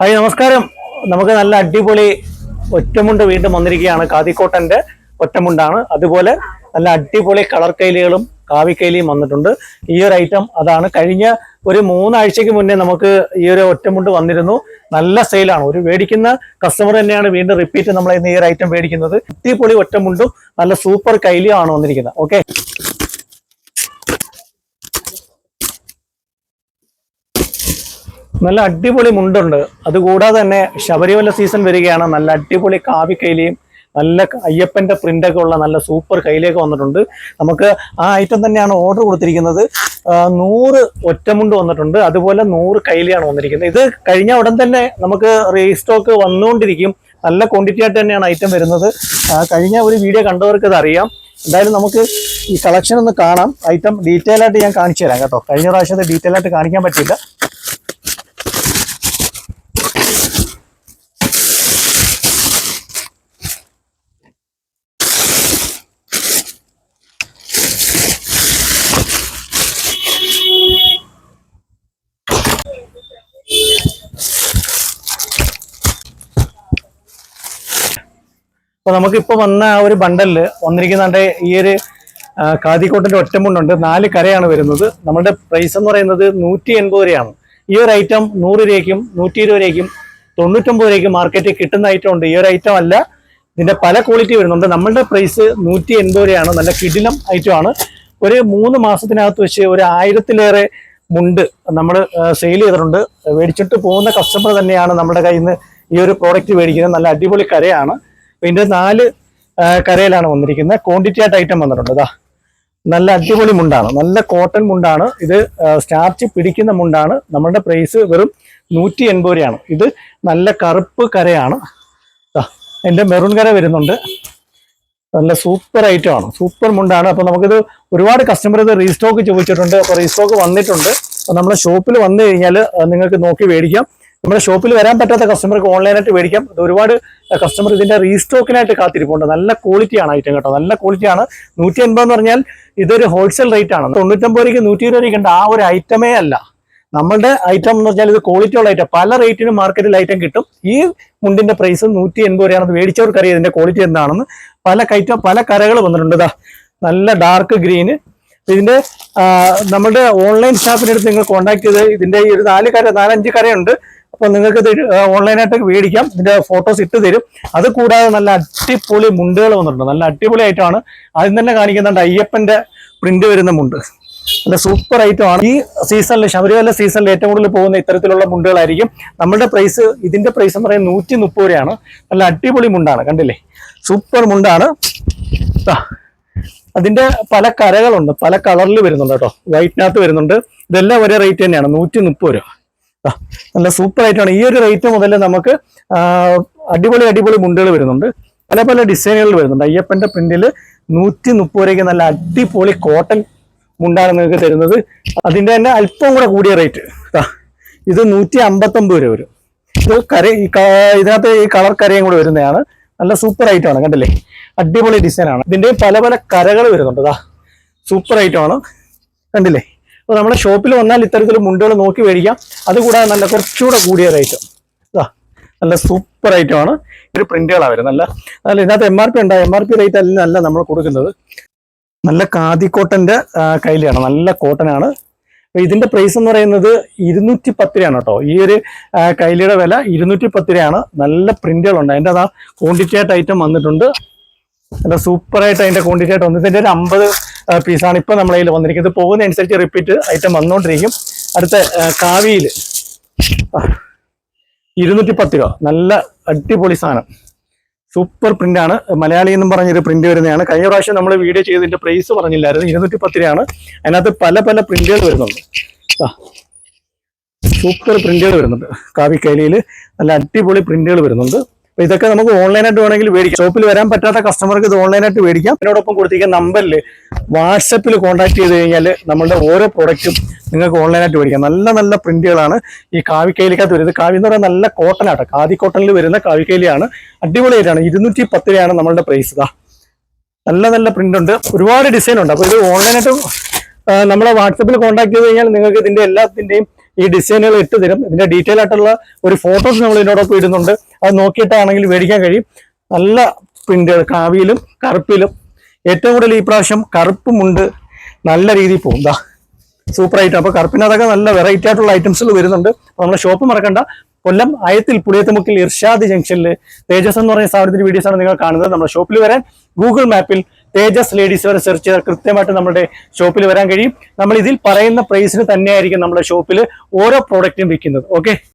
Hi നമസ്കാരം. നമുക്ക് നല്ല അടിപൊളി ഒറ്റമുണ്ട് വീണ്ടും വന്നിരിക്കുകയാണ്. കാതിക്കോട്ടന്റെ ഒറ്റമുണ്ടാണ്. അതുപോലെ നല്ല അടിപൊളി കളർ കൈലികളും കാവിക്കൈലിയും വന്നിട്ടുണ്ട്. ഈ ഒരു ഐറ്റം അതാണ്. കഴിഞ്ഞ ഒരു മൂന്നാഴ്ചക്ക് മുന്നേ നമുക്ക് ഈ ഒരു ഒറ്റമുണ്ട് വന്നിരുന്നു. നല്ല സെയിലാണ് ഒരു മേടിക്കുന്ന കസ്റ്റമർ തന്നെയാണ് വീണ്ടും റിപ്പീറ്റ് നമ്മൾ ഇന്ന് ഈ ഒരു ഐറ്റം മേടിക്കുന്നത്. അടിപൊളി ഒറ്റമുണ്ടും നല്ല സൂപ്പർ കൈലിയും ആണ് വന്നിരിക്കുന്നത്. ഓക്കെ നല്ല അടിപൊളി മുണ്ടുണ്ട്. അതുകൂടാതെ തന്നെ ശബരിമല സീസൺ വരികയാണ്. നല്ല അടിപൊളി കാവി കൈലിയും നല്ല അയ്യപ്പന്റെ പ്രിന്റൊക്കെ ഉള്ള നല്ല സൂപ്പർ കൈലിയൊക്കെ വന്നിട്ടുണ്ട്. നമുക്ക് ആ ഐറ്റം തന്നെയാണ് ഓർഡർ കൊടുത്തിരിക്കുന്നത്. നൂറ് ഒറ്റമുണ്ട് വന്നിട്ടുണ്ട്. അതുപോലെ നൂറ് കൈലിയാണ് വന്നിരിക്കുന്നത്. ഇത് കഴിഞ്ഞ ഉടൻ തന്നെ നമുക്ക് റീസ്റ്റോക്ക് വന്നുകൊണ്ടിരിക്കും. നല്ല ക്വാണ്ടിറ്റി ആയിട്ട് തന്നെയാണ് ഐറ്റം വരുന്നത്. കഴിഞ്ഞ ഒരു വീഡിയോ കണ്ടവർക്ക് ഇത് അറിയാം. എന്തായാലും നമുക്ക് ഈ കളക്ഷൻ ഒന്ന് കാണാം. ഐറ്റം ഡീറ്റെയിൽ ആയിട്ട് ഞാൻ കാണിച്ചു തരാം കേട്ടോ. കഴിഞ്ഞ പ്രാവശ്യത്തെ ഡീറ്റെയിൽ ആയിട്ട് കാണിക്കാൻ പറ്റില്ല അപ്പൊ നമുക്കിപ്പോ വന്ന ആ ഒരു ബണ്ടലിൽ വന്നിരിക്കുന്നുണ്ട് ഈ ഒരു കാതിക്കോട്ടിന്റെ ഒറ്റമുണ്ടുണ്ട്. നാല് കരയാണ് വരുന്നത്. നമ്മുടെ പ്രൈസ് എന്ന് പറയുന്നത് നൂറ്റി എൺപത് രൂപയാണ്. ഈ ഒരു ഐറ്റം നൂറ് രൂപയ്ക്കും നൂറ്റി ഇരുപത് രൂപയ്ക്കും തൊണ്ണൂറ്റൊമ്പത് രൂപയ്ക്കും മാർക്കറ്റിൽ കിട്ടുന്ന ഐറ്റം ഉണ്ട്. ഈ ഒരു ഐറ്റം അല്ല ഇതിന്റെ പല ക്വാളിറ്റി വരുന്നുണ്ട്. നമ്മളുടെ പ്രൈസ് നൂറ്റി എൺപത് രൂപയാണ്. നല്ല കിടിലം ഐറ്റം ആണ്. ഒരു മൂന്ന് മാസത്തിനകത്ത് വെച്ച് ഒരു ആയിരത്തിലേറെ മുണ്ട് നമ്മൾ സെയിൽ ചെയ്തിട്ടുണ്ട്. മേടിച്ചിട്ട് പോകുന്ന കസ്റ്റമർ തന്നെയാണ് നമ്മുടെ കയ്യിൽ നിന്ന് ഈ ഒരു പ്രോഡക്റ്റ് മേടിക്കുന്നത്. നല്ല അടിപൊളി കരയാണ്. ഇതിന്റെ നാല് കരയിലാണ് വന്നിരിക്കുന്നത്. ക്വാണ്ടിറ്റി ആയിട്ട് ഐറ്റം വന്നിട്ടുണ്ട്. ഇതാ നല്ല അടിപൊളി മുണ്ടാണ്. നല്ല കോട്ടൺ മുണ്ടാണ്. ഇത് സ്റ്റാർച്ച് പിടിക്കുന്ന മുണ്ടാണ്. നമ്മളുടെ പ്രൈസ് വെറും നൂറ്റി എൺപത് രൂപയാണ്. ഇത് നല്ല കറുപ്പ് കരയാണ്. എന്റെ മെറൂൺ കര വരുന്നുണ്ട്. നല്ല സൂപ്പർ ഐറ്റം ആണ്. സൂപ്പർ മുണ്ടാണ്. അപ്പൊ നമുക്കിത് ഒരുപാട് കസ്റ്റമർ ഇത് റീസ്റ്റോക്ക് ചോദിച്ചിട്ടുണ്ട്. അപ്പൊ റീസ്റ്റോക്ക് വന്നിട്ടുണ്ട്. അപ്പൊ നമ്മുടെ ഷോപ്പിൽ വന്നു കഴിഞ്ഞാൽ നിങ്ങൾക്ക് നോക്കി മേടിക്കാം. നമ്മുടെ ഷോപ്പിൽ വരാൻ പറ്റാത്ത കസ്റ്റമർക്ക് ഓൺലൈനായിട്ട് മേടിക്കാം. ഇത് ഒരുപാട് കസ്റ്റമർ ഇതിന്റെ റീസ്റ്റോക്കിനായിട്ട് കാത്തിരിപ്പുണ്ട്. നല്ല ക്വാളിറ്റിയാണ് ഐറ്റം കേട്ടോ. നല്ല ക്വാളിറ്റിയാണ് നൂറ്റി എൺപത് എന്ന് പറഞ്ഞാൽ ഇതൊരു ഹോൾസെയിൽ റേറ്റ് ആണ്. തൊണ്ണൂറ്റൊമ്പത് രൂപയ്ക്ക് നൂറ്റി ഇരുപത് രൂപയ്ക്ക് ആ ഒരു ഐറ്റമേ അല്ല. നമ്മളുടെ ഐറ്റം എന്ന് പറഞ്ഞാൽ ഇത് ക്വാളിറ്റി ഉള്ള ഐറ്റം പല റേറ്റിനും മാർക്കറ്റിൽ ഐറ്റം കിട്ടും. ഈ മുണ്ടിന്റെ പ്രൈസ് നൂറ്റി എൺപത് രൂപയാണ് മേടിച്ചവർക്കറിയാം ഇതിന്റെ ക്വാളിറ്റി എന്താണെന്ന്. പല കൈറ്റം പല കരകൾ വന്നിട്ടുണ്ട്. ഇതാ നല്ല ഡാർക്ക് ഗ്രീന് ഇതിന്റെ നമ്മുടെ ഓൺലൈൻ സ്റ്റാഫിന്റെ അടുത്ത് നിങ്ങൾ കോൺടാക്ട് ചെയ്ത് ഇതിന്റെ ഈ ഒരു നാല് കര നാലഞ്ച് കരയുണ്ട്. അപ്പൊ നിങ്ങൾക്ക് ഓൺലൈനായിട്ട് മേടിക്കാം. ഇതിന്റെ ഫോട്ടോസ് ഇട്ട് തരും. അത് കൂടാതെ നല്ല അടിപൊളി മുണ്ടുകൾ വന്നിട്ടുണ്ട്. നല്ല അടിപൊളി ആയിട്ടാണ് ആദ്യം തന്നെ കാണിക്കുന്നുണ്ട് അയ്യപ്പന്റെ പ്രിന്റ് വരുന്ന മുണ്ട്. നല്ല സൂപ്പർ ഐറ്റം ആണ്. ഈ സീസണിൽ ശബരിമല സീസണിൽ ഏറ്റവും കൂടുതൽ പോകുന്ന ഇത്തരത്തിലുള്ള മുണ്ടുകളായിരിക്കും. നമ്മുടെ പ്രൈസ് ഇതിന്റെ പ്രൈസ് എന്ന് പറയുന്നത് നൂറ്റി മുപ്പത് രൂപയാണ്. നല്ല അടിപൊളി മുണ്ടാണ്. കണ്ടില്ലേ? സൂപ്പർ മുണ്ടാണ്. അതിന്റെ പല കരകളുണ്ട്. പല കളറിൽ വരുന്നുണ്ട് കേട്ടോ. വൈറ്റിനകത്ത് വരുന്നുണ്ട്. ഇതെല്ലാം ഒരേ റേറ്റ് തന്നെയാണ്. നൂറ്റി മുപ്പത് രൂപ നല്ല സൂപ്പർ ആയിട്ടാണ് ഈ ഒരു റേറ്റ് മുതൽ നമുക്ക് അടിപൊളി അടിപൊളി മുണ്ടുകൾ വരുന്നുണ്ട്. പല പല ഡിസൈനുകൾ വരുന്നുണ്ട്. അയ്യപ്പന്റെ പ്രിന്റിൽ നൂറ്റി മുപ്പത് രൂപയ്ക്ക് നല്ല അടിപൊളി കോട്ടൺ മുണ്ടാണ് നിങ്ങൾക്ക് തരുന്നത്. അതിന്റെ തന്നെ അല്പം കൂടെ കൂടിയ റേറ്റ് ഇത് നൂറ്റി അമ്പത്തൊമ്പത് രൂപ വരും. ഇത് കര ഇതിനകത്ത് ഈ കളർ കരയും കൂടെ വരുന്നതാണ്. നല്ല സൂപ്പർ ഐറ്റം ആണ് കണ്ടില്ലേ? അടിപൊളി ഡിസൈൻ ആണ്. ഇതിന്റെ പല പല കരകൾ വരുന്നുണ്ട് അതാ സൂപ്പർ ഐറ്റം ആണ് കണ്ടില്ലേ? അപ്പൊ നമ്മുടെ ഷോപ്പിൽ വന്നാൽ ഇത്തരത്തിൽ മുണ്ടുകൾ നോക്കി മേടിക്കാം. അതുകൂടാതെ നല്ല കുറച്ചുകൂടെ കൂടിയ ഐറ്റം അതാ നല്ല സൂപ്പർ ഐറ്റം ആണ്. ഒരു പ്രിന്റുകളാണ് വരുന്നത് നല്ല നല്ല ഇതിനകത്ത് എം ആർ പി ഉണ്ട്. എം ആർ പി റേറ്റ് അല്ല നമ്മൾ കൊടുക്കുന്നത്. നല്ല കാതിക്കോട്ടന്റെ കയ്യിലാണ്. നല്ല കോട്ടൺ ആണ് അപ്പൊ ഇതിന്റെ പ്രൈസ് എന്ന് പറയുന്നത് ഇരുന്നൂറ്റി പത്ത് രൂപയാണ് കേട്ടോ. ഈ ഒരു കൈലിയുടെ വില ഇരുന്നൂറ്റി പത്ത് രൂപയാണ്. നല്ല പ്രിന്റുകളുണ്ട് അതിന്റെ അതാ ക്വാണ്ടിറ്റി ആയിട്ട് ഐറ്റം വന്നിട്ടുണ്ട്. നല്ല സൂപ്പർ ആയിട്ട് അതിന്റെ ക്വാണ്ടിറ്റി ആയിട്ട് വന്നിട്ട് ഇതിന്റെ ഒരു അമ്പത് പീസാണ് ഇപ്പൊ നമ്മളെ കയ്യിൽ വന്നിരിക്കുന്നത്. പോകുന്ന അനുസരിച്ച് റിപ്പീറ്റ് ഐറ്റം വന്നുകൊണ്ടിരിക്കും അടുത്ത കാവിയിൽ ഇരുന്നൂറ്റി പത്ത് രൂപ. നല്ല അടിപൊളി സാധനം. സൂപ്പർ പ്രിന്റ് ആണ് മലയാളി എന്നും പറഞ്ഞൊരു പ്രിന്റ് വരുന്നതാണ്. കഴിഞ്ഞ പ്രാവശ്യം നമ്മൾ വീഡിയോ ചെയ്തതിന്റെ പ്രൈസ് പറഞ്ഞില്ലായിരുന്നു. ഇരുന്നൂറ്റി പത്ത് രൂപയാണ് അതിനകത്ത് പല പല പ്രിന്റുകൾ വരുന്നുണ്ട്. സൂപ്പർ പ്രിന്റുകൾ വരുന്നുണ്ട്. കാവി കൈലിയിൽ നല്ല അടിപൊളി പ്രിന്റുകൾ വരുന്നുണ്ട്. അപ്പൊ ഇതൊക്കെ നമുക്ക് ഓൺലൈനായിട്ട് വേണമെങ്കിൽ മേടിക്കാം. ഷോപ്പിൽ വരാൻ പറ്റാത്ത കസ്റ്റമർക്ക് ഇത് ഓൺലൈനായിട്ട് മേടിക്കാം. അതിനോടൊപ്പം കൊടുത്തിരിക്കുന്ന നമ്പറിൽ വാട്സപ്പിൽ കോൺടാക്ട് ചെയ്ത് കഴിഞ്ഞാൽ നമ്മളുടെ ഓരോ പ്രൊഡക്റ്റും നിങ്ങൾക്ക് ഓൺലൈനായിട്ട് മേടിക്കാം. നല്ല നല്ല പ്രിന്റുകളാണ് ഈ കാവിക്കയിലേക്കകത്ത് വരുന്നത്. കാവി എന്ന് പറയുന്നത് നല്ല കോട്ടൺ ആട്ടോ. കാതി കോട്ടണിൽ വരുന്ന കാവിക്കയിലാണ് അടിപൊളിയായിട്ടാണ്. ഇരുന്നൂറ്റി പത്ത് രൂപയാണ് നമ്മളുടെ പ്രൈസ് ഇതാ നല്ല നല്ല പ്രിന്റ് ഉണ്ട്. ഒരുപാട് ഡിസൈൻ ഉണ്ട്. അപ്പോൾ ഇത് ഓൺലൈനായിട്ട് നമ്മളെ വാട്സപ്പിൽ കോൺടാക്ട് ചെയ്ത് കഴിഞ്ഞാൽ നിങ്ങൾക്ക് ഇതിന്റെ എല്ലാത്തിന്റെയും ഈ ഡിസൈനുകൾ ഇട്ട് തരും. ഇതിന്റെ ഡീറ്റെയിൽ ആയിട്ടുള്ള ഒരു ഫോട്ടോസ് നമ്മൾ ഇതിനോടൊപ്പം ഇടുന്നുണ്ട്. അത് നോക്കിയിട്ടാണെങ്കിൽ മേടിക്കാൻ കഴിയും. നല്ല പ്രിന്റുകൾ കാവിയിലും കറുപ്പിലും. ഏറ്റവും കൂടുതൽ ഈ പ്രാവശ്യം കറുപ്പുമുണ്ട് നല്ല രീതിയിൽ പോകും. ദാ സൂപ്പർ ഐറ്റം അപ്പൊ കറുപ്പിനകത്തൊക്കെ നല്ല വെറൈറ്റി ആയിട്ടുള്ള ഐറ്റംസുകൾ വരുന്നുണ്ട്. നമ്മുടെ ഷോപ്പ് മറക്കണ്ട. കൊല്ലം അയത്തിൽ പുളിയത്തുമുക്കിൽ ഇർഷാദ് ജംഗ്ഷനിൽ തേജസ് എന്ന് പറയുന്ന സ്ഥാപനത്തിന്റെ വീഡിയോസ് ആണ് നിങ്ങൾ കാണുന്നത്. നമ്മുടെ ഷോപ്പിൽ വരാൻ ഗൂഗിൾ മാപ്പിൽ തേജസ് ലേഡീസ് വരെ സെർച്ച് ചെയ്താൽ കൃത്യമായിട്ട് നമ്മുടെ ഷോപ്പിൽ വരാൻ കഴിയും. നമ്മൾ ഇതിൽ പറയുന്ന പ്രൈസിന് തന്നെയായിരിക്കും നമ്മുടെ ഷോപ്പിൽ ഓരോ പ്രോഡക്റ്റും വിൽക്കുന്നത്. ഓക്കെ